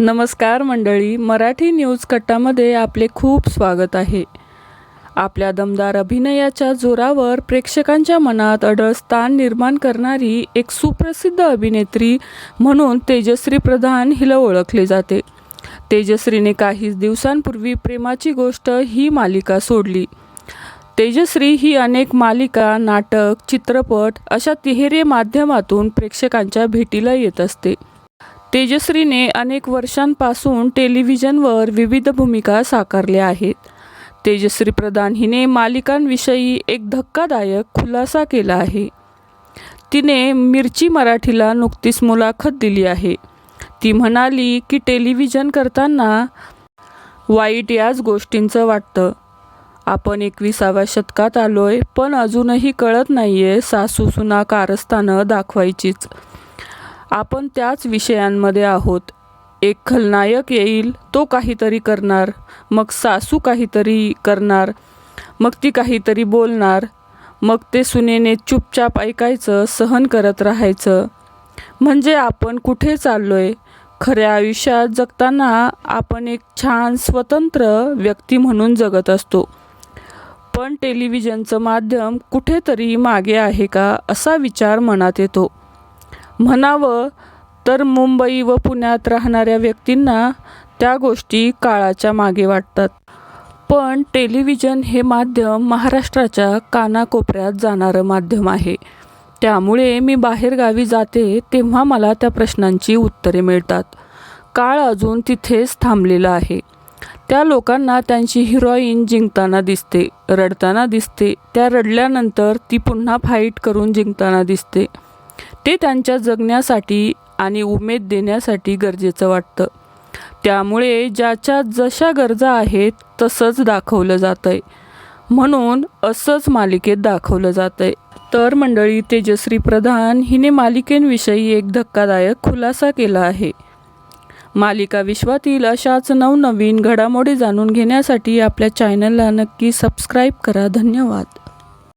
नमस्कार मंडळी मराठी न्यूज कट्टामध्ये आपले खूप स्वागत आहे. आपल्या दमदार अभिनयाच्या जोरावर प्रेक्षकांच्या मनात अडळ स्थान निर्माण करणारी एक सुप्रसिद्ध अभिनेत्री म्हणून तेजश्री प्रधान हिला ओळखले जाते. तेजश्रीने काही दिवसांपूर्वी प्रेमाची गोष्ट ही मालिका सोडली. तेजश्री ही अनेक मालिका नाटक चित्रपट अशा तिहेरी माध्यमातून प्रेक्षकांच्या भेटीला येत असते. तेजश्रीने अनेक वर्षांपासून टेलिव्हिजनवर विविध भूमिका साकारल्या आहेत. तेजश्री प्रधान हिने मालिकांविषयी एक धक्कादायक खुलासा केला आहे. तिने मिरची मराठीला नुकतीच मुलाखत दिली आहे. ती म्हणाली की टेलिव्हिजन करताना वाईट याच गोष्टींचं वाटतं. आपण एकविसाव्या शतकात आलोय पण अजूनही कळत नाहीये सासू सुना कारस्थानं दाखवायचीच. आपण त्याच विषयांमध्ये आहोत. एक खलनायक येईल तो काहीतरी करणार. मग सासू काहीतरी करणार. मग ती काहीतरी बोलणार. मग ते सुनेने चुपचाप ऐकायचं सहन करत राहायचं. म्हणजे आपण कुठे चाललो आहे खऱ्या आयुष्यात जगताना आपण एक छान स्वतंत्र व्यक्ती म्हणून जगत असतो. पण टेलिव्हिजनचं माध्यम कुठेतरी मागे आहे का असा विचार मनात येतो. म्हणावं तर मुंबई व पुण्यात राहणाऱ्या व्यक्तींना त्या गोष्टी काळाच्या मागे वाटतात. पण टेलिव्हिजन हे माध्यम महाराष्ट्राच्या कानाकोपऱ्यात जाणारं माध्यम आहे. त्यामुळे मी बाहेरगावी जाते तेव्हा मला त्या प्रश्नांची उत्तरे मिळतात. काळ अजून तिथेच थांबलेला आहे. त्या लोकांना त्यांची हिरोईन जिंकताना दिसते रडताना दिसते त्या रडल्यानंतर ती पुन्हा फाईट करून जिंकताना दिसते. ते त्यांच्या जगण्यासाठी आणि उमेद देण्यासाठी गरजेचं वाटतं. त्यामुळे ज्याच्या जशा गरजा आहेत तसंच दाखवलं जातं आहे म्हणून असंच मालिकेत दाखवलं जातं आहे तर मंडळी तेजश्री प्रधान हिने मालिकेंविषयी एक धक्कादायक खुलासा केला आहे. मालिका विश्वातील अशाच नवनवीन घडामोडी जाणून घेण्यासाठी आपल्या चॅनलला नक्की सबस्क्राईब करा. धन्यवाद.